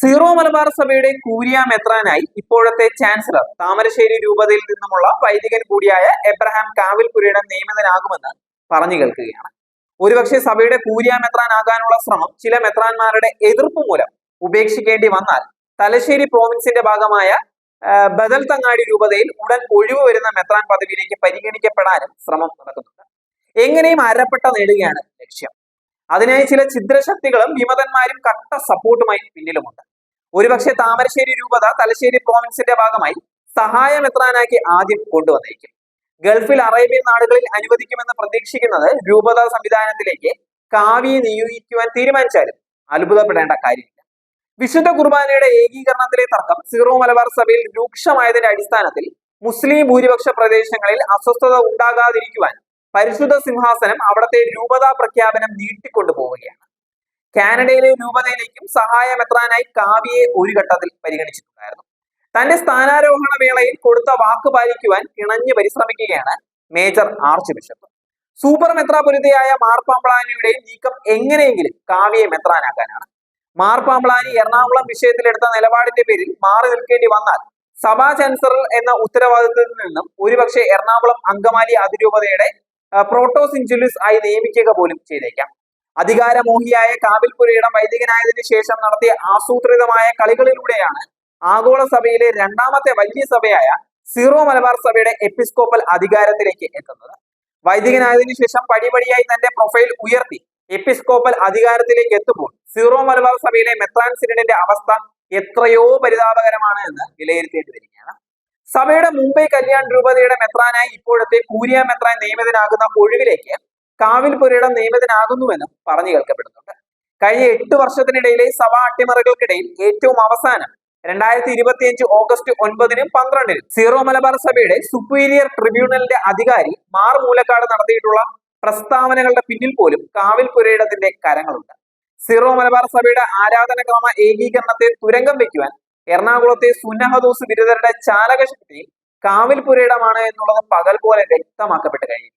Zero Malabar സഭയുടെ curia മെത്രാനായി ഇപ്പോഴത്തെ chancellor. Thamarassery രൂപതയിൽ നിന്നുമുള്ള വൈദികൻ കൂടിയായ എബ്രഹാം കാവിൽപുരയുടെ നിയമിതനാകുമെന്ന് പറഞ്ഞു കേൾക്കുകയാണ്. ഒരുപക്ഷെ സഭയുടെ കൂരിയ മെത്രാനാകാനുള്ള ശ്രമം ചില മെത്രാന്മാരുടെ എതിർപ്പ് മൂലം ഉപേക്ഷിക്കേണ്ടി വന്നാൽ തലശ്ശേരി പ്രോവിൻസിന്റെ ഭാഗമായ ബദൽ തങ്ങാടി രൂപതയിൽ ഉടൻ ഒഴിവ് വരുന്ന മെത്രാൻ പദവിയിലേക്ക് പരിഗണിക്കപ്പെടാനും ശ്രമം നടക്കുന്നുണ്ട്. എങ്ങനെയും അരപ്പെട്ട നേടുകയാണ് ലക്ഷ്യം. അതിനായി ചില ഛിദ്രശക്തികളും വിമതന്മാരും കട്ട സപ്പോർട്ടുമായി പിന്നിലുമുണ്ട്. ഒരുപക്ഷെ താമരശ്ശേരി രൂപത തലശ്ശേരി പ്രോവിൻസിന്റെ ഭാഗമായി സഹായം എത്രാനാക്കി ആദ്യം കൊണ്ടുവന്നേക്കും ഗൾഫിൽ അറേബ്യൻ നാടുകളിൽ അനുവദിക്കുമെന്ന് പ്രതീക്ഷിക്കുന്നത് രൂപത സംവിധാനത്തിലേക്ക് കാവ്യെ നിയോഗിക്കുവാൻ തീരുമാനിച്ചാലും അത്ഭുതപ്പെടേണ്ട കാര്യമില്ല. വിശുദ്ധ കുർബാനയുടെ ഏകീകരണത്തിലെ തർക്കം സീറോ മലബാർ സഭയിൽ രൂക്ഷമായതിന്റെ അടിസ്ഥാനത്തിൽ മുസ്ലിം ഭൂരിപക്ഷ പ്രദേശങ്ങളിൽ അസ്വസ്ഥത ഉണ്ടാകാതിരിക്കുവാൻ പരിശുദ്ധ സിംഹാസനം അവിടത്തെ രൂപതാ പ്രഖ്യാപനം നീട്ടിക്കൊണ്ടു പോവുകയാണ് കാനഡയിലെ രൂപതയിലേക്കും സഹായമെത്രാനായി കാവ്യയെ ഒരു ഘട്ടത്തിൽ പരിഗണിച്ചിട്ടുണ്ടായിരുന്നു. തന്റെ സ്ഥാനാരോഹണ വേളയിൽ കൊടുത്ത വാക്ക് പാലിക്കുവാൻ ഇണഞ്ഞു പരിശ്രമിക്കുകയാണ് മേജർ ആർച്ച് ബിഷപ്പ്. സൂപ്പർ മെത്രാപുരിതയായ മാർപ്പാമ്പ്ളാനിയുടെ നീക്കം എങ്ങനെയെങ്കിലും കാവ്യയെ മെത്രാനാക്കാനാണ്. മാർപ്പാമ്പ്ളാനി എറണാകുളം വിഷയത്തിലെടുത്ത നിലപാടിന്റെ പേരിൽ മാറി നിൽക്കേണ്ടി വന്നാൽ സഭാ ചാൻസലർ എന്ന ഉത്തരവാദിത്തത്തിൽ നിന്നും ഒരുപക്ഷെ എറണാകുളം അങ്കമാലി അതിരൂപതയുടെ പ്രോട്ടോസ് ഇഞ്ചുലിസ് ആയി നിയമിക്കുക പോലും ചെയ്തേക്കാം. അധികാരമോഹിയായ കാവിൽപുരയുടെ വൈദികനായതിനു ശേഷം നടത്തിയ ആസൂത്രിതമായ കളികളിലൂടെയാണ് ആഗോള സഭയിലെ രണ്ടാമത്തെ വലിയ സഭയായ സീറോ മലബാർ സഭയുടെ എപ്പിസ്കോപ്പൽ അധികാരത്തിലേക്ക് എത്തുന്നത്. വൈദികനായതിനു ശേഷം പടിപടിയായി തന്റെ പ്രൊഫൈൽ ഉയർത്തി എപ്പിസ്കോപ്പൽ അധികാരത്തിലേക്ക് എത്തുമ്പോൾ സീറോ മലബാർ സഭയിലെ മെത്രാൻ സിനഡിന്റെ അവസ്ഥ എത്രയോ പരിതാപകരമാണ് എന്ന് വിലയിരുത്തേണ്ടി വരികയാണ്. സഭയുടെ മുംബൈ കല്യാൺ രൂപതയുടെ മെത്രാനായി ഇപ്പോഴത്തെ കൂരിയ മെത്രാൻ നിയമിതനാകുന്ന ഒഴിവിലേക്ക് കാവിൽപുരയുടെ നിയമിതനാകുന്നുവെന്നും പറഞ്ഞു കേൾക്കപ്പെടുന്നുണ്ട്. കഴിഞ്ഞ എട്ട് വർഷത്തിനിടയിലെ സഭാ അട്ടിമറികൾക്കിടയിൽ ഏറ്റവും അവസാനം രണ്ടായിരത്തി ഇരുപത്തിയഞ്ച് ഓഗസ്റ്റ് ഒൻപതിനും പന്ത്രണ്ടിനും സീറോ മലബാർ സഭയുടെ സുപ്പീരിയർ ട്രിബ്യൂണലിന്റെ അധികാരി മാർ മൂലക്കാട് നടത്തിയിട്ടുള്ള പ്രസ്താവനകളുടെ പിന്നിൽ പോലും കാവിൽ പുരയിടത്തിന്റെ കരങ്ങളുണ്ട്. സീറോ മലബാർ സഭയുടെ ആരാധനക്രമ ഏകീകരണത്തെ തുരങ്കം വെക്കുവാൻ എറണാകുളത്തെ സുന്നഹദൂസ് ബിരുദരുടെ ചാലകശക്തി കാവിൽപുരയിടമാണ് എന്നുള്ളത് പകൽ പോലെ വ്യക്തമാക്കപ്പെട്ട് കഴിഞ്ഞു.